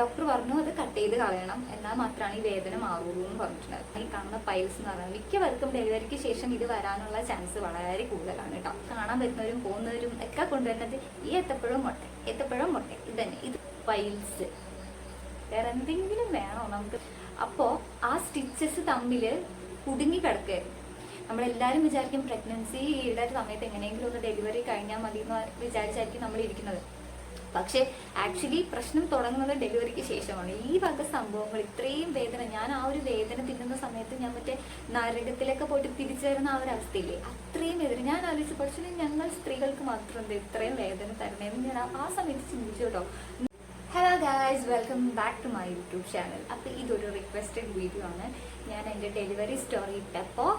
Doctor പറഞ്ഞു അത് cut ചെയ്ത് കളയണം. എന്നാൽ മാത്രമാണ് ഈ വേദന മാറുള്ളൂ എന്ന് പറഞ്ഞിട്ടുണ്ടായിരുന്നു ഈ കാണുന്ന പൈൽസ് എന്ന് പറയുന്നത് മിക്കവർക്കും ഡെലിവറിക്ക് ശേഷം ഇത് വരാനുള്ള ചാൻസ് വളരെ കൂടുതലാണ് കേട്ടോ കാണാൻ വരുന്നവരും പോകുന്നവരും ഒക്കെ കൊണ്ടുവരുന്നത് ഈ എത്തപ്പഴം മുട്ട എത്തപ്പഴം മുട്ട. ഇത് തന്നെ ഇത് പൈൽസ് വേറെ എന്തെങ്കിലും വേണോ നമുക്ക്? അപ്പോ ആ സ്റ്റിച്ചസ് തമ്മിൽ കുടുങ്ങി കിടക്കുകയായിരുന്നു. നമ്മളെല്ലാവരും വിചാരിക്കും പ്രഗ്നൻസിയുടെ സമയത്ത് എങ്ങനെയെങ്കിലും ഒന്ന് ഡെലിവറി കഴിഞ്ഞാൽ മതി എന്ന് വിചാരിച്ചായിരിക്കും നമ്മൾ ഇരിക്കുന്നത്. പക്ഷെ ആക്ച്വലി പ്രശ്നം തുടങ്ങുന്നത് ഡെലിവറിക്ക് ശേഷമാണ്. ഈ വക സംഭവങ്ങൾ ഇത്രയും വേദന ഞാൻ ആ ഒരു വേദന തിന്നുന്ന സമയത്ത് ഞാൻ മറ്റേ നരകത്തിലൊക്കെ പോയിട്ട് തിരിച്ചു വരുന്ന ആ ഒരു അവസ്ഥയില്ലേ? അത്രയും വേദന. ഞാൻ ആലോചിച്ചു പക്ഷേ ഞങ്ങൾ സ്ത്രീകൾക്ക് മാത്രം എന്താ ഇത്രയും വേദന തരണേന്ന് ഞാൻ ആ- സമയത്ത് ചിന്തിച്ചു കേട്ടോ. Hello guys welcome back to my YouTube channel അപ്പോൾ ഇതൊരു റിക്വസ്റ്റഡ് വീഡിയോ ആണ്. ഞാൻ എന്റെ ഡെലിവറി സ്റ്റോറി ഇട്ടപ്പോൾ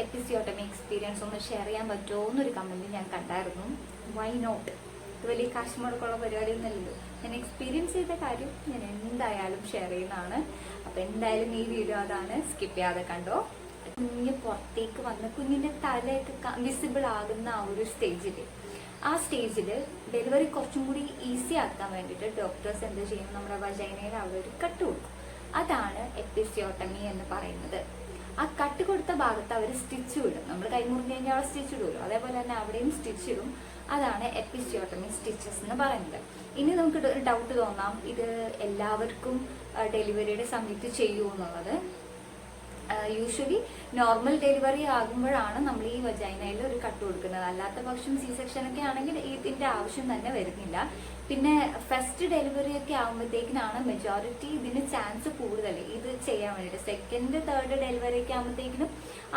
എപ്പിസിയോട്ടമി എക്സ്പീരിയൻസ് ഒന്ന് ഷെയർ ചെയ്യാൻ പറ്റുമോ എന്നൊരു കമന്റ് ഞാൻ കണ്ടായിരുന്നു. വൈ നോട്ട് വലിയ കാശ് മുടക്കുള്ള പരിപാടിയൊന്നുമല്ലല്ലോ. ഞാൻ എക്സ്പീരിയൻസ് ചെയ്ത കാര്യം ഞാൻ എന്തായാലും ഷെയർ ചെയ്യുന്നതാണ്. അപ്പോൾ എന്തായാലും ഈ വീഡിയോ അതാണ് സ്കിപ്പ് ചെയ്യാതെ കണ്ടോ? കുഞ്ഞ് പുറത്തേക്ക് വന്ന് കുഞ്ഞിന്റെ തലയൊക്കെ വിസിബിൾ ആകുന്ന ആ ഒരു സ്റ്റേജിൽ ആ സ്റ്റേജിൽ ഡെലിവറി കുറച്ചും കൂടി ഈസി ആക്കാൻ വേണ്ടിയിട്ട് ഡോക്ടേഴ്സ് എന്ത് ചെയ്യും നമ്മുടെ വജൈനയിൽ അവിടെ ഒരു കട്ട് കൊടുക്കും. അതാണ് എപ്പിസിയോട്ടമി എന്ന് പറയുന്നത്. ആ കട്ട് കൊടുത്ത ഭാഗത്ത് അവർ സ്റ്റിച്ച് വിടും നമ്മൾ കൈമുറിഞ്ഞ് കഴിഞ്ഞാൽ അവിടെ സ്റ്റിച്ച് ഇടുമല്ലോ അതേപോലെ തന്നെ അവിടെയും സ്റ്റിച്ച് ഇടും. അതാണ് എപ്പിസിയോട്ടമി സ്റ്റിച്ചസ് എന്ന് പറയുന്നത്. ഇനി നമുക്ക് ഒരു ഡൗട്ട് തോന്നാം. ഇത് എല്ലാവർക്കും ഡെലിവറിയുടെ സമയത്ത് ചെയ്യൂ എന്നുള്ളത്. യൂഷ്വലി നോർമൽ ഡെലിവറി ആകുമ്പോഴാണ് നമ്മൾ ഈ വജൈനയിൽ ഒരു കട്ട് കൊടുക്കുന്നത്. അല്ലാത്ത പക്ഷം സി സെക്ഷൻ ഒക്കെ ആണെങ്കിൽ ഇതിന്റെ ആവശ്യം തന്നെ വരുന്നില്ല. പിന്നെ ഫസ്റ്റ് ഡെലിവറി ഒക്കെ ആകുമ്പോഴത്തേക്കിനാണ് മെജോറിറ്റി ഇതിന് ചാൻസ് കൂടുതൽ ഇത് ചെയ്യാൻ വേണ്ടിയിട്ട്. സെക്കൻഡ് തേർഡ് ഡെലിവറി ഒക്കെ ആകുമ്പോഴത്തേക്കിനും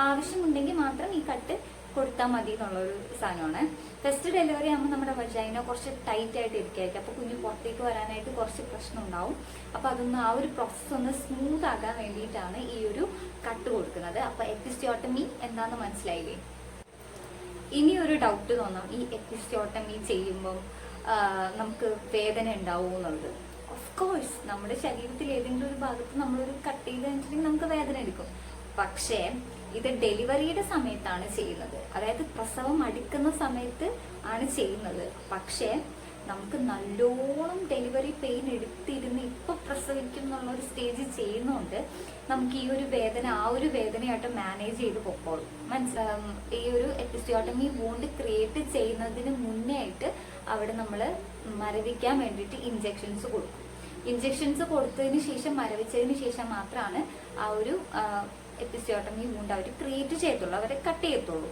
ആവശ്യമുണ്ടെങ്കിൽ മാത്രം ഈ കട്ട് കൊടുത്താൽ മതി എന്നുള്ളൊരു സാധനമാണ്. ഫസ്റ്റ് ഡെലിവറി ആകുമ്പോൾ നമ്മുടെ വജൈന കുറച്ച് ടൈറ്റ് ആയിട്ട് ഇരിക്കുകയായിരിക്കും അപ്പോൾ കുഞ്ഞ് പുറത്തേക്ക് വരാനായിട്ട് കുറച്ച് പ്രശ്നം ഉണ്ടാവും അപ്പോൾ അതൊന്ന് ആ ഒരു പ്രോസസ്സ് ഒന്ന് സ്മൂത്ത് ആകാൻ വേണ്ടിയിട്ടാണ് ഈ ഒരു കട്ട് കൊടുക്കുന്നത്. അപ്പോൾ എപ്പിസ്റ്റിയോട്ടമി എന്താണെന്ന് മനസ്സിലായില്ലേ? ഇനി ഒരു ഡൗട്ട് തോന്നാം. ഈ എപ്പിസ്റ്റിയോട്ടമി ചെയ്യുമ്പം നമുക്ക് വേദന ഉണ്ടാവും എന്നുള്ളത്. ഓഫ് കോഴ്സ് നമ്മുടെ ശരീരത്തിൽ ഏതെങ്കിലും ഒരു ഭാഗത്ത് നമ്മളൊരു കട്ട് ചെയ്ത് കഴിഞ്ഞിട്ടുണ്ടെങ്കിൽ നമുക്ക് വേദന എടുക്കും. പക്ഷേ ഇത് ഡെലിവറിയുടെ സമയത്താണ് ചെയ്യുന്നത്. അതായത് പ്രസവം അടുക്കുന്ന സമയത്ത് ആണ് ചെയ്യുന്നത്. പക്ഷേ നമുക്ക് നല്ലോണം ഡെലിവറി പെയിൻ എടുത്തിരുന്ന് ഇപ്പൊ പ്രസവിക്കും എന്നുള്ള ഒരു സ്റ്റേജ് ചെയ്യുന്നുണ്ട് നമുക്ക് ഈ ഒരു വേദന ആ ഒരു വേദനയായിട്ട് മാനേജ് ചെയ്ത് പൊക്കോളും. മനസ് ഈ ഒരു എപ്പിസിയോട്ടമി വോണ്ട് ക്രിയേറ്റ് ചെയ്യുന്നതിന് മുന്നേ ആയിട്ട് അവിടെ നമ്മൾ മരവിക്കാൻ വേണ്ടിയിട്ട് ഇഞ്ചെക്ഷൻസ് കൊടുക്കും. ഇഞ്ചെക്ഷൻസ് കൊടുത്തതിന് ശേഷം മരവിച്ചതിന് ശേഷം മാത്രമാണ് ആ ഒരു എപ്പിസിയോട്ടമി വൂണ്ട് അവർ ക്രിയേറ്റ് ചെയ്യത്തുള്ളൂ അവരെ കട്ട് ചെയ്യത്തുള്ളൂ.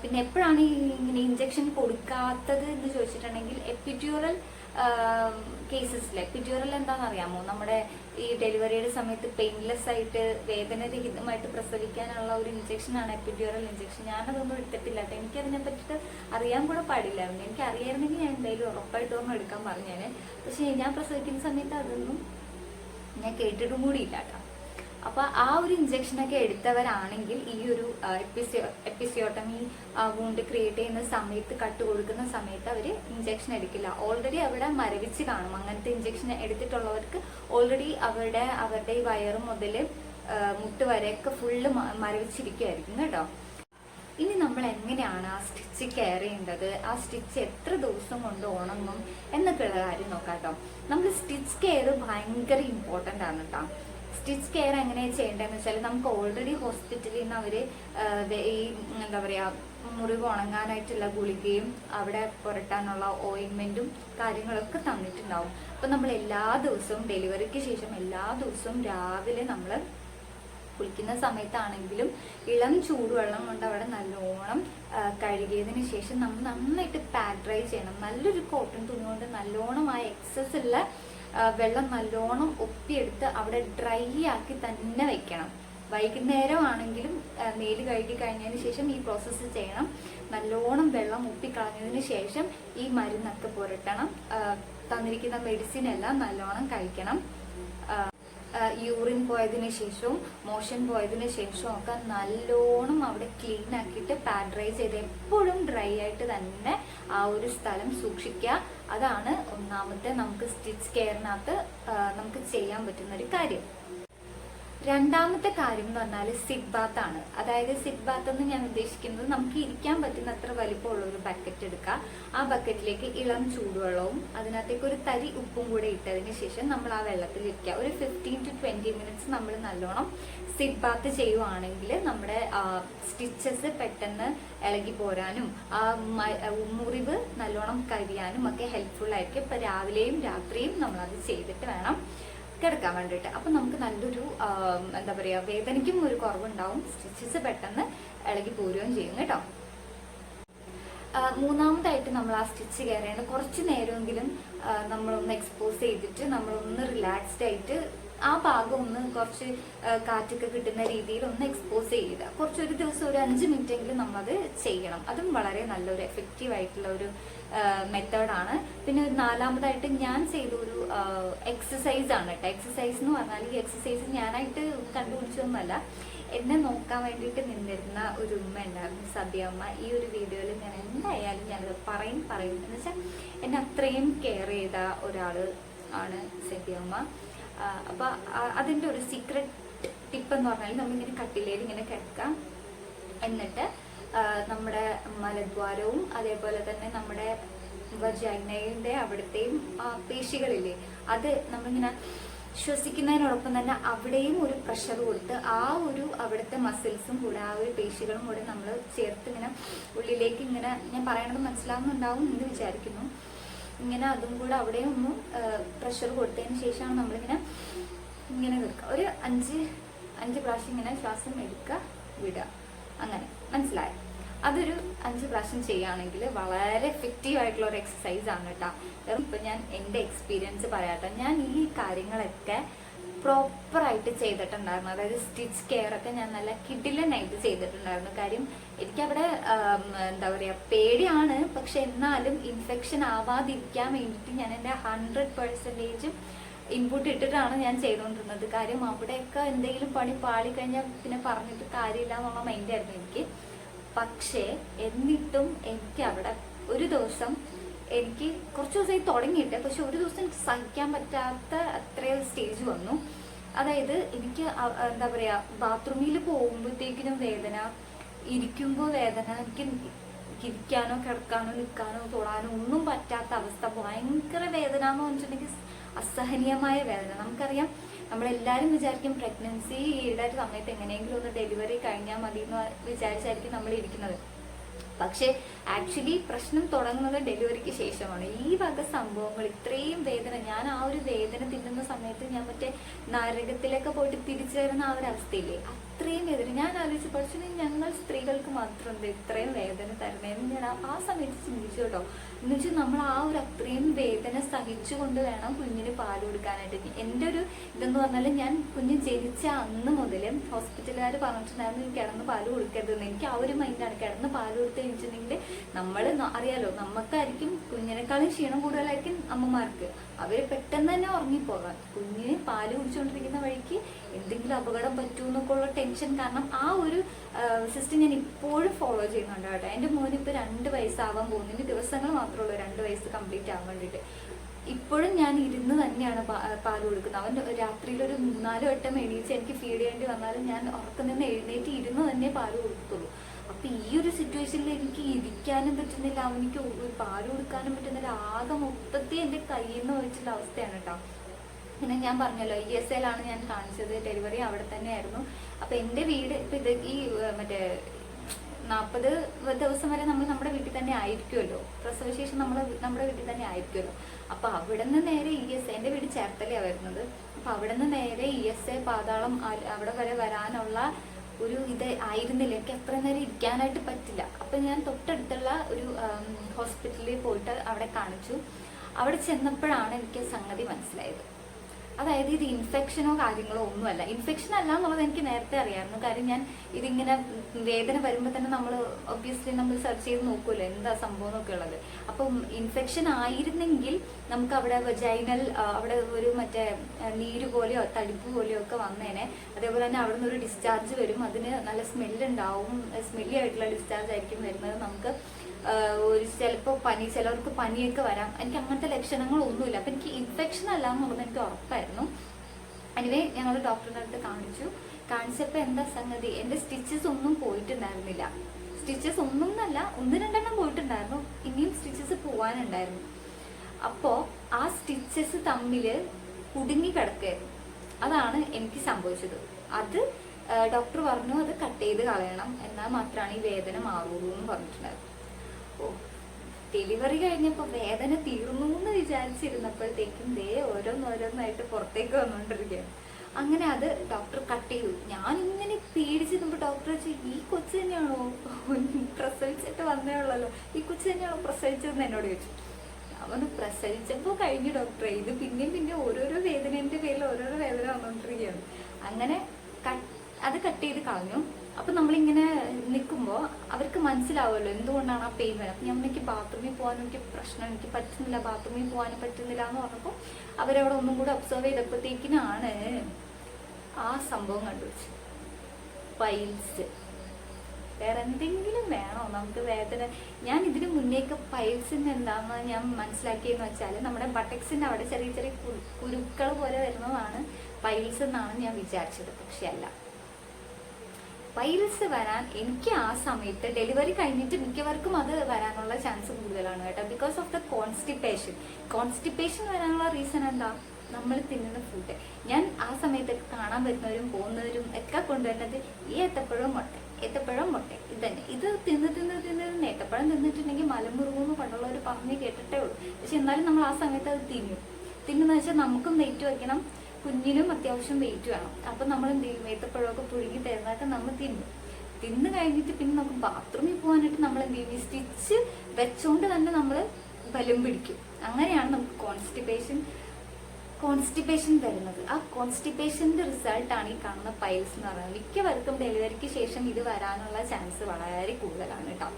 പിന്നെ എപ്പോഴാണ് ഇങ്ങനെ ഇഞ്ചക്ഷൻ കൊടുക്കാത്തത് എന്ന് ചോദിച്ചിട്ടുണ്ടെങ്കിൽ എപ്പിഡ്യൂറൽ കേസസിൽ എപ്പിഡ്യൂറൽ എന്താണെന്ന് അറിയാമോ നമ്മുടെ ഈ ഡെലിവറിയുടെ സമയത്ത് പെയിൻലെസ് ആയിട്ട് വേദനരഹിതമായിട്ട് പ്രസവിക്കാനുള്ള ഒരു ഇഞ്ചക്ഷൻ ആണ് എപ്പിഡ്യൂറൽ ഇഞ്ചക്ഷൻ ഞാനതൊന്നും എടുത്തിട്ടില്ല കേട്ടോ. എനിക്കതിനെ പറ്റിയിട്ട് അറിയാൻ കൂടെ പാടില്ലായിരുന്നു എനിക്ക് അറിയായിരുന്നെങ്കിൽ ഞാൻ എന്തായാലും ഉറപ്പായിട്ട് ഒന്നും എടുക്കാൻ പറഞ്ഞേനെ. പക്ഷേ ഞാൻ പ്രസവിക്കുന്ന സമയത്ത് അതൊന്നും ഞാൻ കേട്ടിട്ടും കൂടി ഇല്ല കേട്ടോ. അപ്പൊ ആ ഒരു ഇഞ്ചെക്ഷൻ ഒക്കെ എടുത്തവരാണെങ്കിൽ ഈ ഒരു എപ്പിസിയോ എപ്പിസിയോട്ടമി വൂണ്ട് ക്രിയേറ്റ് ചെയ്യുന്ന സമയത്ത് കട്ട് കൊടുക്കുന്ന സമയത്ത് അവർ ഇഞ്ചെക്ഷൻ എടുക്കില്ല. ഓൾറെഡി അവിടെ മരവിച്ച് കാണും. അങ്ങനത്തെ ഇഞ്ചെക്ഷൻ എടുത്തിട്ടുള്ളവർക്ക് ഓൾറെഡി അവരുടെ അവരുടെ ഈ വയറ് മുതൽ മുട്ട് വരെയൊക്കെ ഫുള്ള് മരവിച്ചിരിക്കുമായിരിക്കും കേട്ടോ. ഇനി നമ്മൾ എങ്ങനെയാണ് ആ സ്റ്റിച്ച് കെയർ ചെയ്യേണ്ടത്? ആ സ്റ്റിച്ച് എത്ര ദിവസം കൊണ്ട് ഉണങ്ങും എന്നൊക്കെയുള്ള കാര്യം നോക്കാം കേട്ടോ. നമ്മൾ സ്റ്റിച്ച് കെയർ ഭയങ്കര ഇമ്പോർട്ടന്റ് ആണ് കേട്ടോ. സ്റ്റിച്ച് കെയർ എങ്ങനെയാണ് ചെയ്യേണ്ടതെന്ന് വെച്ചാൽ നമുക്ക് ഓൾറെഡി ഹോസ്പിറ്റലിൽ നിന്ന് അവർ ഈ എന്താ പറയുക മുറിവ് ഉണങ്ങാനായിട്ടുള്ള ഗുളികയും അവിടെ പുരട്ടാനുള്ള ഓയിൻമെന്റും കാര്യങ്ങളൊക്കെ തന്നിട്ടുണ്ടാവും. അപ്പം നമ്മൾ എല്ലാ ദിവസവും ഡെലിവറിക്ക് ശേഷം എല്ലാ ദിവസവും രാവിലെ നമ്മൾ കുളിക്കുന്ന സമയത്താണെങ്കിലും ഇളം ചൂടുവെള്ളം കൊണ്ട് അവിടെ നല്ലോണം കഴുകിയതിന് ശേഷം നമ്മൾ നന്നായിട്ട് പാക്ക് ഡ്രൈ ചെയ്യണം. നല്ലൊരു കോട്ടൺ തുണി കൊണ്ട് നല്ലോണം ആ എക്സസ് ഉള്ള വെള്ളം നല്ലോണം ഒപ്പിയെടുത്ത് അവിടെ ഡ്രൈ ആക്കി തന്നെ വെക്കണം. വൈകുന്നേരം ആണെങ്കിലും മേൽ കഴുകി കഴിഞ്ഞതിന് ശേഷം ഈ പ്രോസസ്സ് ചെയ്യണം. നല്ലോണം വെള്ളം ഒപ്പിക്കളഞ്ഞതിന് ശേഷം ഈ മരുന്നൊക്കെ പുരട്ടണം. തന്നിരിക്കുന്ന മെഡിസിൻ എല്ലാം നല്ലോണം കഴിക്കണം. യൂറിൻ പോയതിന് ശേഷവും മോഷൻ പോയതിന് ശേഷവും ഒക്കെ നല്ലോണം അവിടെ ക്ലീൻ ആക്കിയിട്ട് പാഡ് ഡ്രൈ ചെയ്ത് എപ്പോഴും ഡ്രൈ ആയിട്ട് തന്നെ ആ ഒരു സ്ഥലം സൂക്ഷിക്കുക. അതാണ് ഒന്നാമത്തെ നമുക്ക് സ്റ്റിച്ച് കെയറിനകത്ത് നമുക്ക് ചെയ്യാൻ പറ്റുന്ന ഒരു കാര്യം. രണ്ടാമത്തെ കാര്യം എന്ന് പറഞ്ഞാൽ സിറ്റ് ബാത്ത് ആണ്. അതായത് സിറ്റ് ബാത്ത് എന്ന് ഞാൻ ഉദ്ദേശിക്കുന്നത് നമുക്ക് ഇരിക്കാൻ പറ്റുന്ന അത്ര വലിപ്പമുള്ള ഒരു ബക്കറ്റ് എടുക്കുക ആ ബക്കറ്റിലേക്ക് ഇളം ചൂടുവെള്ളവും അതിനകത്തേക്ക് ഒരു തരി ഉപ്പും കൂടെ ഇട്ടതിന് ശേഷം നമ്മൾ ആ വെള്ളത്തിൽ ഇരിക്കുക. ഒരു ഫിഫ്റ്റീൻ ടു ട്വന്റി മിനിറ്റ്സ് നമ്മൾ നല്ലോണം സിറ്റ് ബാത്ത് ചെയ്യുവാണെങ്കിൽ നമ്മുടെ സ്റ്റിച്ചസ് പെട്ടെന്ന് ഇളകി പോരാനും ആ മുറിവ് നല്ലോണം കരിയാനും ഒക്കെ ഹെൽപ്ഫുൾ ആയിരിക്കും. ഇപ്പൊ രാവിലെയും രാത്രിയും നമ്മൾ അത് ചെയ്തിട്ട് വേണം. കിടക്കാൻ വേണ്ടിയിട്ട്. അപ്പം നമുക്ക് നല്ലൊരു എന്താ പറയുക വേദനയ്ക്കും ഒരു കുറവുണ്ടാവും. സ്റ്റിച്ചസ് പെട്ടെന്ന് ഇളകി പോരുകയും ചെയ്യും കേട്ടോ. മൂന്നാമതായിട്ട് നമ്മൾ ആ സ്റ്റിച്ച് കയറേണ്ട കുറച്ച് നേരമെങ്കിലും നമ്മളൊന്ന് എക്സ്പോസ് ചെയ്തിട്ട് നമ്മളൊന്ന് റിലാക്സ്ഡ് ആയിട്ട് ആ ഭാഗം ഒന്ന് കുറച്ച് കാറ്റൊക്കെ കിട്ടുന്ന രീതിയിൽ ഒന്ന് എക്സ്പോസ് ചെയ്യുക. കുറച്ച് ഒരു ദിവസം ഒരു അഞ്ച് മിനിറ്റ് എങ്കിലും നമ്മളത് ചെയ്യണം. അതും വളരെ നല്ലൊരു എഫക്റ്റീവ് ആയിട്ടുള്ള ഒരു മെത്തേഡാണ് പിന്നെ ഒരു നാലാമതായിട്ട് ഞാൻ ചെയ്ത ഒരു എക്സസൈസ് ആണ് കേട്ടോ. എക്സസൈസ് എന്ന് പറഞ്ഞാൽ ഈ എക്സസൈസ് ഞാനായിട്ട് കണ്ടുപിടിച്ചൊന്നുമല്ല എന്നെ നോക്കാൻ വേണ്ടിയിട്ട് നിന്നിരുന്ന ഒരു ഉമ്മ ഉണ്ടായിരുന്നു സദ്യമ്മ ഈ ഒരു വീഡിയോയിൽ ഞാൻ എന്തായാലും ഞാനത് പറയും പറയും. എന്ന് വെച്ചാൽ എന്നെ അത്രയും കെയർ ചെയ്ത ഒരാൾ ആണ് സദ്യമ്മ അപ്പൊ ആ- അതിന്റെ ഒരു സീക്രട്ട് ടിപ്പ് എന്ന് പറഞ്ഞാൽ നമ്മളിങ്ങനെ കട്ടിലേൽ ഇങ്ങനെ കിടക്കാം. എന്നിട്ട് നമ്മുടെ മലദ്വാരവും അതേപോലെ തന്നെ നമ്മുടെ വജൈനയുടെ അവിടുത്തെയും പേശികളില്ലേ അത് നമ്മളിങ്ങനെ ശ്വസിക്കുന്നതിനോടൊപ്പം തന്നെ അവിടെയും ഒരു പ്രഷർ കൊടുത്ത് ആ ഒരു അവിടുത്തെ മസിൽസും കൂടെ ആ ഒരു പേശികളും കൂടെ നമ്മൾ ചേർത്ത് ഇങ്ങനെ ഉള്ളിലേക്ക് ഇങ്ങനെ ഞാൻ പറയണത് മനസ്സിലാവുന്നുണ്ടാവും എന്ന് വിചാരിക്കുന്നു. ഇങ്ങനെ അതും കൂടെ അവിടെ ഒന്ന് പ്രഷർ കൊടുത്തതിന് ശേഷമാണ് നമ്മളിങ്ങനെ ഇങ്ങനെ നിൽക്കുക. ഒരു അഞ്ച് അഞ്ച് പ്രാവശ്യം ഇങ്ങനെ ശ്വാസം എടുക്കുക വിടുക. അങ്ങനെ. മനസ്സിലായോ? അതൊരു അഞ്ച് പ്രാവശ്യം ചെയ്യുകയാണെങ്കിൽ വളരെ എഫക്റ്റീവ് ആയിട്ടുള്ള ഒരു എക്സസൈസ് ആണ് കേട്ടോ. ഇപ്പം ഞാൻ എന്റെ എക്സ്പീരിയൻസ് പറയാട്ടോ. ഞാൻ ഈ കാര്യങ്ങളൊക്കെ പ്രോപ്പറായിട്ട് ചെയ്തിട്ടുണ്ടായിരുന്നു. അതായത് സ്റ്റിച്ച് കെയർ ഒക്കെ ഞാൻ നല്ല കിഡിലനായിട്ട് ചെയ്തിട്ടുണ്ടായിരുന്നു. കാര്യം എനിക്കവിടെ എന്താ പറയാ പേടിയാണ്. പക്ഷെ എന്നാലും ഇൻഫെക്ഷൻ ആവാതിരിക്കാൻ വേണ്ടിയിട്ട് ഞാൻ എന്റെ ഹൺഡ്രഡ് പെർസെന്റേജും ഇൻപുട്ട് ഇട്ടിട്ടാണ് ഞാൻ ചെയ്തുകൊണ്ടിരുന്നത്. കാര്യം അവിടെയൊക്കെ എന്തെങ്കിലും പണി പാളിക്കഴിഞ്ഞാൽ പിന്നെ പറഞ്ഞിട്ട് കാര്യമില്ല എന്നുള്ള മൈൻഡായിരുന്നു എനിക്ക്. പക്ഷേ എന്നിട്ടും എനിക്ക് അവിടെ ഒരു ദിവസം എനിക്ക് കുറച്ച് ദിവസമായി തുടങ്ങിയിട്ട് പക്ഷെ ഒരു ദിവസം എനിക്ക് സഹിക്കാൻ പറ്റാത്ത അത്രയും സ്റ്റേജ് വന്നു. അതായത് എനിക്ക് എന്താ പറയാ ബാത്റൂമിൽ പോകുമ്പോഴത്തേക്കിനും വേദന ഇരിക്കുമ്പോൾ വേദന എനിക്ക് ഇരിക്കാനോ കിടക്കാനോ നിൽക്കാനോ തൊടാനോ ഒന്നും പറ്റാത്ത അവസ്ഥ ഭയങ്കര വേദന എന്ന് പറഞ്ഞിട്ടുണ്ടെങ്കിൽ അസഹനീയമായ വേദന. നമുക്കറിയാം നമ്മളെല്ലാവരും വിചാരിക്കും പ്രഗ്നൻസി ഈടായിട്ട് സമയത്ത് എങ്ങനെയെങ്കിലും ഒന്ന് ഡെലിവറി കഴിഞ്ഞാൽ മതി എന്ന് വിചാരിച്ചായിരിക്കും നമ്മൾ ഇരിക്കുന്നത്. പക്ഷേ ആക്ച്വലി പ്രശ്നം തുടങ്ങുന്നത് ഡെലിവറിക്ക് ശേഷമാണ്. ഈ വക സംഭവങ്ങൾ ഇത്രയും വേദന ഞാൻ ആ ഒരു വേദന തിന്നുന്ന സമയത്ത് ഞാൻ മറ്റേ നരകത്തിലൊക്കെ പോയിട്ട് തിരിച്ചു വരുന്ന ആ ഒരു അവസ്ഥയില്ലേ? അത്രയും വേദന. ഞാൻ ആലോചിച്ചു പക്ഷേ ഞങ്ങൾ സ്ത്രീകൾക്ക് മാത്രം എന്താ ഇത്രയും വേദന തരണേന്ന് ഞാൻ ആ- സമയത്ത് ചിന്തിച്ചു കേട്ടോ. എന്ന് വെച്ചാൽ നമ്മൾ ആ ഒരു അത്രയും വേദന സഹിച്ചുകൊണ്ട് വേണം കുഞ്ഞിന് പാൽ കൊടുക്കാനായിട്ട്. എന്റെ ഒരു ഇതെന്ന് പറഞ്ഞാൽ ഞാൻ കുഞ്ഞ് ജനിച്ച അന്ന് മുതൽ ഹോസ്പിറ്റലുകാർ പറഞ്ഞിട്ടുണ്ടായിരുന്നു "നീ കിടന്ന് പാൽ കൊടുക്കരുതെന്ന് എനിക്ക് ആ ഒരു മൈൻഡാണ്. കിടന്ന് പാൽ കൊടുത്ത് കഴിഞ്ഞിട്ടുണ്ടെങ്കിൽ നമ്മൾ അറിയാലോ നമുക്കായിരിക്കും കുഞ്ഞിനേക്കാളും ക്ഷീണം കൂടുതലായിരിക്കും അമ്മമാർക്ക്. അവർ പെട്ടെന്ന് തന്നെ ഉറങ്ങിപ്പോകാം. കുഞ്ഞിന് പാൽ കുടിച്ചുകൊണ്ടിരിക്കുന്ന വഴിക്ക് എന്തെങ്കിലും അപകടം പറ്റുമെന്നൊക്കെ ഉള്ള ടെൻഷൻ. കാരണം ആ ഒരു സിസ്റ്റം ഞാൻ ഇപ്പോഴും ഫോളോ ചെയ്യുന്നുണ്ട് കേട്ടോ. എന്റെ മോൻ ഇപ്പൊ രണ്ട് വയസ്സാവാൻ പോകുന്നതിന് ദിവസങ്ങൾ മാത്രമേ രണ്ട് വയസ്സ് കംപ്ലീറ്റ് ആവാൻ വേണ്ടിയിട്ട്. ഇപ്പോഴും ഞാൻ ഇരുന്ന് തന്നെയാണ് പാൽ കൊടുക്കുന്നത്. അവൻ രാത്രിയിൽ ഒരു മൂന്നാൽ വട്ടം എണീച്ച് എനിക്ക് ഫീഡ് ചെയ്യേണ്ടി വന്നാലും ഞാൻ ഉറക്കം നിന്ന് എഴുന്നേറ്റ് ഇരുന്ന് തന്നെ പാൽ കൊടുക്കുള്ളൂ അപ്പൊ ഈ ഒരു സിറ്റുവേഷനിൽ എനിക്ക് ഇരിക്കാനും പറ്റുന്നില്ല. അവനിക്ക് പാൽ കൊടുക്കാനും പറ്റുന്നില്ല. ആകെ മൊത്തത്തിൽ എന്റെ കയ്യിൽ നിന്ന് വെച്ചിട്ടുള്ള അവസ്ഥയാണ് കേട്ടോ. പിന്നെ ഞാൻ പറഞ്ഞല്ലോ ഇ എസ് എല്ലാണ് ഞാൻ കാണിച്ചത് ഡെലിവറി അവിടെ തന്നെയായിരുന്നു. അപ്പൊ എന്റെ വീട് ഇപ്പൊ ഇത് ഈ മറ്റേ നാൽപ്പത് ദിവസം വരെ നമ്മൾ നമ്മുടെ വീട്ടിൽ തന്നെ ആയിരിക്കുമല്ലോ. പ്രസവശേഷം നമ്മൾ നമ്മുടെ വീട്ടിൽ തന്നെ ആയിരിക്കുമല്ലോ. അപ്പൊ അവിടെ നിന്ന് നേരെ ഇ എസ് എന്റെ വീട് ചേർത്തലയാണ് വരുന്നത്. അപ്പൊ അവിടെ നിന്ന് നേരെ ഇ എസ് എ പാതാളം അവിടെ വരെ വരാനുള്ള ഒരു ഇത് ആയിരുന്നില്ല. എനിക്ക് അത്ര നേരം ഇരിക്കാനായിട്ട് പറ്റില്ല. അപ്പൊ ഞാൻ തൊട്ടടുത്തുള്ള ഒരു ഹോസ്പിറ്റലിൽ പോയിട്ട് അവിടെ കാണിച്ചു. അവിടെ ചെന്നപ്പോഴാണ് എനിക്ക് സംഗതി മനസ്സിലായത്. അതായത് ഇത് ഇൻഫെക്ഷനോ കാര്യങ്ങളോ ഒന്നുമല്ല. ഇൻഫെക്ഷൻ അല്ല എന്നുള്ളത് എനിക്ക് നേരത്തെ അറിയാമായിരുന്നു കാര്യം ഞാൻ ഇതിങ്ങനെ വേദന വരുമ്പോൾ തന്നെ നമ്മൾ ഒബ്വിയസ്ലി നമ്മൾ സെർച്ച് ചെയ്ത് നോക്കുമല്ലോ എന്താ സംഭവം എന്നൊക്കെ ഉള്ളത്. അപ്പം ഇൻഫെക്ഷൻ ആയിരുന്നെങ്കിൽ നമുക്ക് അവിടെ വജൈനൽ അവിടെ ഒരു മറ്റേ നീര് പോലെയോ തടിപ്പ് പോലെയോ ഒക്കെ വന്നേനെ. അതേപോലെ തന്നെ അവിടെ നിന്ന് ഒരു ഡിസ്ചാർജ് വരും. അതിന് നല്ല സ്മെല്ലുണ്ടാവും സ്മെല്ലി ആയിട്ടുള്ള ഡിസ്ചാർജ് ആയിരിക്കും വരുന്നത് നമുക്ക്. ഒരു ചിലപ്പോൾ പനി ചിലവർക്ക് പനിയൊക്കെ വരാം. എനിക്ക് അങ്ങനത്തെ ലക്ഷണങ്ങളൊന്നുമില്ല. അപ്പം എനിക്ക് ഇൻഫെക്ഷൻ അല്ല എന്നുള്ളത് എനിക്ക് ഉറപ്പായിരുന്നു. എനിവേ ഞങ്ങൾ ഡോക്ടറിന്റെ അടുത്ത് കാണിച്ചു. കാണിച്ചപ്പോൾ എന്താ സംഗതി? എന്റെ സ്റ്റിച്ചസ് ഒന്നും പോയിട്ടുണ്ടായിരുന്നില്ല. സ്റ്റിച്ചസ് ഒന്നും എന്നല്ല ഒന്ന് രണ്ടെണ്ണം പോയിട്ടുണ്ടായിരുന്നു. ഇനിയും സ്റ്റിച്ചസ് പോവാനുണ്ടായിരുന്നു. അപ്പോ ആ സ്റ്റിച്ചസ് തമ്മിൽ കുടുങ്ങി കിടക്കുകയായിരുന്നു അതാണ് എനിക്ക് സംഭവിച്ചത്. അത് ഡോക്ടർ പറഞ്ഞു അത് കട്ട് ചെയ്ത് കളയണം. എന്നാൽ മാത്രമാണ് ഈ വേദന മാറുള്ളൂ എന്ന് പറഞ്ഞിട്ടുണ്ടായിരുന്നു. ഓ ഡെലിവറി കഴിഞ്ഞപ്പോൾ വേദന തീർന്നു എന്ന് വിചാരിച്ചിരുന്നപ്പോഴത്തേക്കും ദേ ഓരോന്നോരോന്നായിട്ട് പുറത്തേക്ക് വന്നുകൊണ്ടിരിക്കുകയാണ് അങ്ങനെ അത് ഡോക്ടർ കട്ട് ചെയ്തു. ഞാൻ ഇങ്ങനെ പേടിച്ച് നിന്നപ്പോൾ ഡോക്ടർ വെച്ചു ഈ കൊച്ചു തന്നെയാണോ? പ്രസവിച്ചിട്ട് വന്നേ ഉള്ളല്ലോ. ഈ കൊച്ചു തന്നെയാണോ പ്രസവിച്ചതെന്ന് എന്നോട് ചോദിച്ചു. അവന് പ്രസവിച്ചപ്പോൾ കഴിഞ്ഞു ഡോക്ടറെ ഇത് പിന്നെയും പിന്നെ ഓരോരോ വേദനേന്റെ പേരിൽ ഓരോരോ വേദന വന്നുകൊണ്ടിരിക്കുകയാണ് അങ്ങനെ അത് കട്ട് ചെയ്ത് കളഞ്ഞു. അപ്പൊ നമ്മളിങ്ങനെ നിൽക്കുമ്പോൾ അവർക്ക് മനസ്സിലാവുമല്ലോ എന്തുകൊണ്ടാണ് ആ പെയിൻ വരുന്നത്. അപ്പൊ എനിക്ക് ബാത്റൂമിൽ പോകാനും എനിക്ക് പ്രശ്നം എനിക്ക് പറ്റുന്നില്ല ബാത്റൂമിൽ പോകാനും പറ്റുന്നില്ല എന്ന് പറഞ്ഞപ്പോൾ അവരവിടെ ഒന്നും കൂടെ ഒബ്സർവ് ചെയ്തപ്പോഴത്തേക്കിനാണ് ആ സംഭവം കണ്ടുപിടിച്ചത്. പൈൽസ് വേറെ എന്തെങ്കിലും വേണോ? നമുക്ക് വേദന. ഞാൻ ഇതിനു മുന്നേക്ക് പൈൽസിന് എന്താണെന്ന് ഞാൻ മനസ്സിലാക്കിയെന്ന് വെച്ചാൽ നമ്മുടെ ബട്ടക്സിന്റെ അവിടെ ചെറിയ ചെറിയ കുരുക്കൾ പോലെ വരുന്നതാണ് പൈൽസ് എന്നാണ് ഞാൻ വിചാരിച്ചത്. പക്ഷെ അല്ല. പൈൽസ് വരാൻ എനിക്ക് ആ സമയത്ത് ഡെലിവറി കഴിഞ്ഞിട്ട് മിക്കവർക്കും അത് വരാനുള്ള ചാൻസ് കൂടുതലാണ് കേട്ടോ. Because of the constipation constipation വരാനുള്ള റീസൺ എന്താ? നമ്മൾ തിന്നുന്ന ഫുഡ് ഞാൻ ആ സമയത്ത് കാണാൻ വരുന്നവരും പോകുന്നവരും ഒക്കെ കൊണ്ടുവരുന്നത് ഈ ഏത്തപ്പഴവും മുട്ട ഏത്തപ്പഴം മുട്ട. ഇത് തന്നെ ഇത് തിന്ന് തിന്ന് തിന്ന് തിന്ന് ഏത്തപ്പഴം തിന്നിട്ടുണ്ടെങ്കിൽ മലമുറുകുന്നു പണ്ടുള്ളവർ പറഞ്ഞ് കേട്ടിട്ടേ ഉള്ളൂ. പക്ഷെ എന്നാലും നമ്മൾ ആ സമയത്ത് അത് തിന്നും. തിന്നുന്ന വെച്ചാൽ നമുക്കും വെയിറ്റ് വയ്ക്കണം കുഞ്ഞിനും അത്യാവശ്യം വെയിറ്റ് വേണം. അപ്പൊ നമ്മൾ എന്ത് ചെയ്യും? ഏത്തപ്പഴമൊക്കെ പുഴുങ്ങി തരുന്നതൊക്കെ നമ്മൾ തിന്നും. തിന്ന് കഴിഞ്ഞിട്ട് പിന്നെ നമുക്ക് ബാത്റൂമിൽ പോകാനായിട്ട് നമ്മൾ എന്ത് ചെയ്യും? സ്റ്റിച്ച് വെച്ചോണ്ട് തന്നെ നമ്മൾ ബലം പിടിക്കും. അങ്ങനെയാണ് നമുക്ക് കോൺസ്റ്റിപ്പേഷൻ കോൺസ്റ്റിപ്പേഷൻ വരുന്നത്. ആ കോൺസ്റ്റിപ്പേഷന്റെ റിസൾട്ട് ആണ് ഈ കാണുന്ന പൈൽസ് എന്ന് പറയുന്നത്. മിക്കവർക്കും ഡെലിവറിക്ക് ശേഷം ഇത് വരാനുള്ള ചാൻസ് വളരെ കൂടുതലാണ് കേട്ടോ.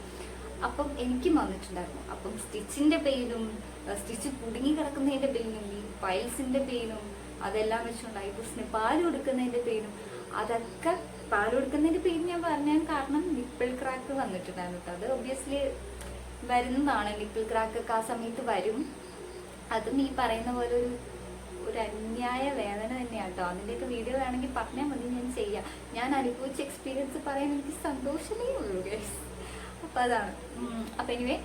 അപ്പം എനിക്കും വന്നിട്ടുണ്ടായിരുന്നു. അപ്പം സ്റ്റിച്ചിന്റെ പെയിനും സ്റ്റിച്ച് കുടുങ്ങി കിടക്കുന്നതിന്റെ പെയിനും ഈ പൈൽസിന്റെ പെയിനും അതെല്ലാം വെച്ചുണ്ടായി. ബുസിന് പാൽ കൊടുക്കുന്നതിന്റെ പേരും അതൊക്കെ പാൽ കൊടുക്കുന്നതിന്റെ പേര് ഞാൻ പറഞ്ഞാൽ കാരണം നിപ്പിൾ ക്രാക്ക് വന്നിട്ടുണ്ടായിരുന്നു അത് ഒബ്വിയസ്ലി വരുന്നതാണ്. നിപ്പിൾ ക്രാക്ക് ഒക്കെ ആ സമയത്ത് വരും. അതും ഈ പറയുന്ന പോലെ ഒരു ഒരു അന്യായ വേദന തന്നെയാണ് കേട്ടോ. അതിന്റെയൊക്കെ വീഡിയോ വേണമെങ്കിൽ പറഞ്ഞാൽ മതി ഞാൻ ചെയ്യാം. ഞാൻ അനുഭവിച്ച എക്സ്പീരിയൻസ് പറയാൻ എനിക്ക് സന്തോഷമേ ഉള്ളൂ ഗൈസ് അപ്പോൾ അതാണ്. അപ്പൊ അപ്പം എനിവേ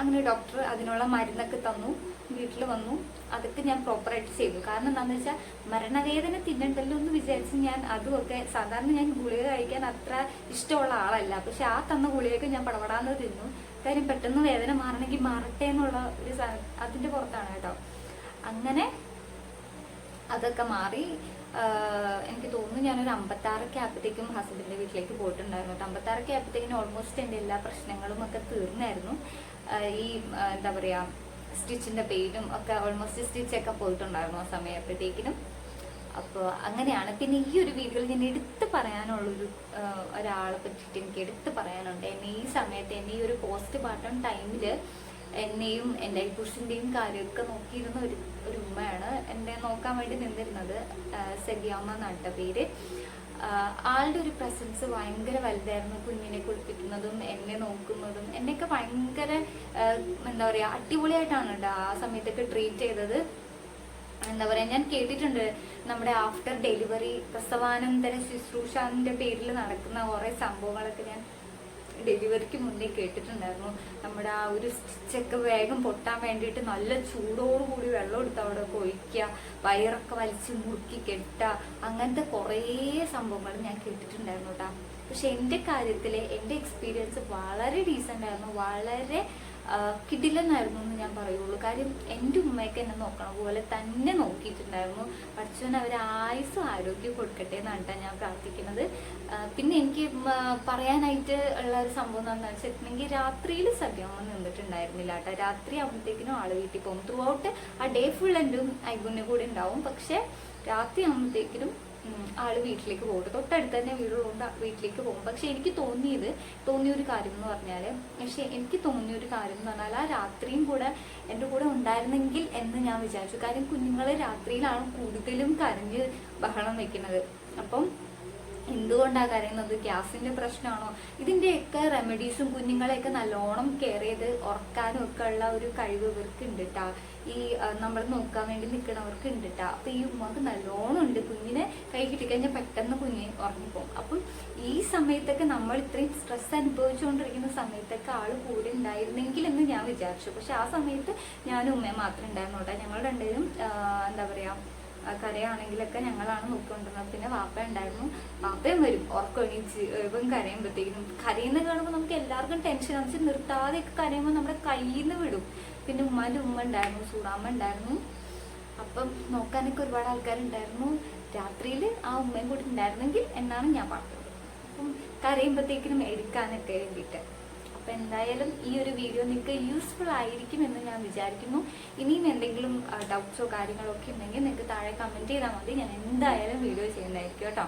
അങ്ങനെ ഡോക്ടർ അതിനുള്ള മരുന്നൊക്കെ തന്നു. വീട്ടിൽ വന്നു. അതൊക്കെ ഞാൻ പ്രോപ്പറായിട്ട് ചെയ്തു. കാരണം എന്താണെന്ന് വെച്ചാൽ മരണവേദന തിന്നണ്ടല്ലോ എന്ന് വിചാരിച്ച് ഞാൻ അതുമൊക്കെ സാധാരണ ഞാൻ ഗുളിക കഴിക്കാൻ അത്ര ഇഷ്ടമുള്ള ആളല്ല. പക്ഷെ ആ തന്ന ഗുളികയൊക്കെ ഞാൻ പടപടാന്ന് തിന്നു. കാര്യം പെട്ടെന്ന് വേദന മാറണമെങ്കിൽ മാറട്ടെ എന്നുള്ള ഒരു അതിന്റെ പുറത്താണ് കേട്ടോ. അങ്ങനെ അതൊക്കെ മാറി. എനിക്ക് തോന്നുന്നു ഞാനൊരു അമ്പത്താറൊക്കെ ആയപ്പോഴത്തേക്കും ഹസ്ബൻഡിന്റെ വീട്ടിലേക്ക് പോയിട്ടുണ്ടായിരുന്നു അമ്പത്താറൊക്കെ ആയപ്പോഴത്തേക്കും ഓൾമോസ്റ്റ് എന്റെ എല്ലാ പ്രശ്നങ്ങളും ഒക്കെ തീർന്നായിരുന്നു. ഈ എന്താ പറയാ സ്റ്റിച്ചിന്റെ പെയിനും ഒക്കെ ഓൾമോസ്റ്റ് സ്റ്റിച്ചൊക്കെ പോയിട്ടുണ്ടായിരുന്നു ആ സമയപ്പോഴത്തേക്കിനും അപ്പോൾ അങ്ങനെയാണ്. പിന്നെ ഈ ഒരു വീഡിയോയിൽ ഞാൻ എടുത്ത് പറയാനുള്ളൊരു ഒരാളെ പറ്റിയിട്ട് എനിക്ക് എടുത്ത് പറയാനുണ്ട്. എന്നെ ഈ സമയത്ത് എന്നെ ഈ ഒരു പോസ്റ്റ് പാർട്ടം ടൈമിൽ എന്നെയും എന്റെ പുരുഷന്റെയും കാര്യമൊക്കെ നോക്കിയിരുന്ന ഒരു ഒരു ഉമ്മയാണ് എന്നെ നോക്കാൻ വേണ്ടി നിന്നിരുന്നത് സെബിയാമ്മ എന്നാണ് പേര്. ആളുടെ ഒരു പ്രസൻസ് ഭയങ്കര വലുതായിരുന്നു. കുഞ്ഞിനെ കുളിപ്പിക്കുന്നതും എന്നെ നോക്കുന്നതും. എന്നെയൊക്കെ ഭയങ്കര എന്താ പറയുക അടിപൊളിയായിട്ടാണ് കേട്ടോ ആ സമയത്തൊക്കെ ട്രീറ്റ് ചെയ്തത്. എന്താ പറയാ ഞാൻ കേട്ടിട്ടുണ്ട് നമ്മുടെ ആഫ്റ്റർ ഡെലിവറി പ്രസവാനന്തര ശുശ്രൂഷന്റെ പേരിൽ നടക്കുന്ന കുറെ സംഭവങ്ങളൊക്കെ ഞാൻ ഡെലിവറിക്ക് മുന്നേ കേട്ടിട്ടുണ്ടായിരുന്നു. നമ്മുടെ ആ ഒരു സ്റ്റിച്ചൊക്കെ വേഗം പൊട്ടാൻ വേണ്ടിയിട്ട് നല്ല ചൂടോടുകൂടി വെള്ളം എടുത്ത് അവിടെ ഒഴിക്കുക വയറൊക്കെ വലിച്ച് മുറുക്കി കെട്ടുക അങ്ങനത്തെ കുറേ സംഭവങ്ങൾ ഞാൻ കേട്ടിട്ടുണ്ടായിരുന്നു കേട്ടോ പക്ഷെ എന്റെ കാര്യത്തിൽ എന്റെ എക്സ്പീരിയൻസ് വളരെ ഡീസന്റ് ആയിരുന്നു. വളരെ കിടിലെന്നായിരുന്നു എന്ന് ഞാൻ പറയുള്ളൂ. കാര്യം എന്റെ ഉമ്മയൊക്കെ എന്നെ നോക്കണ പോലെ തന്നെ നോക്കിയിട്ടുണ്ടായിരുന്നു. പഠിച്ചവൻ അവർ ആയുസും ആരോഗ്യം കൊടുക്കട്ടെ എന്നാണ് ഞാൻ പ്രാർത്ഥിക്കുന്നത്. പിന്നെ എനിക്ക് പറയാനായിട്ട് ഉള്ള ഒരു സംഭവം എന്താണെന്ന് വെച്ചിട്ടുണ്ടെങ്കിൽ രാത്രിയിൽ സദ്യമൊന്നും നിന്നിട്ടുണ്ടായിരുന്നില്ല കേട്ടോ. രാത്രി ആകുമ്പോഴത്തേക്കിനും ആൾ വീട്ടിൽ പോകും. ത്രൂ ഔട്ട് ആ ഡേ ഫുൾ എന്റെ ഐബുവിന്റെ കൂടെ ഉണ്ടാവും. പക്ഷേ രാത്രി ആകുമ്പോഴത്തേക്കിനും ആൾ വീട്ടിലേക്ക് പോകും തൊട്ടടുത്ത് തന്നെ വീടുള്ളതുകൊണ്ട് വീട്ടിലേക്ക് പോകും. പക്ഷെ എനിക്ക് തോന്നിയത് തോന്നിയ ഒരു കാര്യം എന്ന് പറഞ്ഞാൽ പക്ഷെ എനിക്ക് തോന്നിയ ഒരു കാര്യം എന്ന് പറഞ്ഞാൽ ആ രാത്രിയും കൂടെ എന്റെ കൂടെ ഉണ്ടായിരുന്നെങ്കിൽ എന്ന് ഞാൻ വിചാരിച്ചു. കാര്യം കുഞ്ഞുങ്ങൾ രാത്രിയിലാണ് കൂടുതലും കരഞ്ഞ് ബഹളം വെക്കുന്നത്. അപ്പം എന്തുകൊണ്ടാണ് കരയുന്നത് ഗ്യാസിന്റെ പ്രശ്നമാണോ? ഇതിന്റെയൊക്കെ റെമഡീസും കുഞ്ഞുങ്ങളെയൊക്കെ നല്ലോണം കെയർ ചെയ്ത് ഉറക്കാനും ഒക്കെ ഉള്ള ഒരു കഴിവ് ഇവർക്ക് ഉണ്ട് ട്ടാ ഈ നമ്മൾ നോക്കാൻ വേണ്ടി നിൽക്കുന്നവർക്ക് ഉണ്ട് കേട്ടോ അപ്പൊ ഈ ഉമ്മക്ക് നല്ലോണം ഉണ്ട്. കുഞ്ഞിനെ കൈ കിട്ടിക്കഴിഞ്ഞാൽ പെട്ടെന്ന് കുഞ്ഞ് ഉറങ്ങിപ്പോകും. അപ്പം ഈ സമയത്തൊക്കെ നമ്മൾ ഇത്രയും സ്ട്രെസ് അനുഭവിച്ചുകൊണ്ടിരിക്കുന്ന സമയത്തൊക്കെ ആൾ കൂടെ ഉണ്ടായിരുന്നെങ്കിൽ എന്ന് ഞാൻ വിചാരിച്ചു. പക്ഷെ ആ സമയത്ത് ഞാനും ഉമ്മയും മാത്രം ഉണ്ടായിരുന്നു കേട്ടോ. ഞങ്ങൾ രണ്ടുപേരും എന്താ പറയാ കരയാണെങ്കിലൊക്കെ ഞങ്ങളാണ് നോക്കിക്കൊണ്ടിരുന്നത്. പിന്നെ വാപ്പ ഉണ്ടായിരുന്നു. വാപ്പയും വരും. ഉറക്കം എണീച്ച് ഇപ്പം കരയുമ്പോഴത്തേക്കും കരയുന്ന കാണുമ്പോൾ നമുക്ക് എല്ലാവർക്കും ടെൻഷൻ വെച്ച് നിർത്താതെയൊക്കെ കരയുമ്പോൾ നമ്മുടെ കയ്യിൽ നിന്ന് വിടും. പിന്നെ ഉമ്മാന്റെ ഉമ്മ ഉണ്ടായിരുന്നു സൂറാമ്മ ഉണ്ടായിരുന്നു. അപ്പം നോക്കാനൊക്കെ ഒരുപാട് ആൾക്കാരുണ്ടായിരുന്നു. രാത്രിയിൽ ആ ഉമ്മയും കൂടി ഉണ്ടായിരുന്നെങ്കിൽ എന്നാണ് ഞാൻ പറഞ്ഞത്. അപ്പം കരയുമ്പോഴത്തേക്കിനും എടുക്കാനൊക്കെ വേണ്ടിയിട്ട്. അപ്പം എന്തായാലും ഈ ഒരു വീഡിയോ നിങ്ങൾക്ക് യൂസ്ഫുൾ ആയിരിക്കും എന്ന് ഞാൻ വിചാരിക്കുന്നു. ഇനിയും എന്തെങ്കിലും ഡൗട്ട്സോ കാര്യങ്ങളോ ഒക്കെ ഉണ്ടെങ്കിൽ നിങ്ങൾക്ക് താഴെ കമന്റ് ചെയ്താൽ മതി. ഞാൻ എന്തായാലും വീഡിയോ ചെയ്യുന്നതായിരിക്കും കേട്ടോ.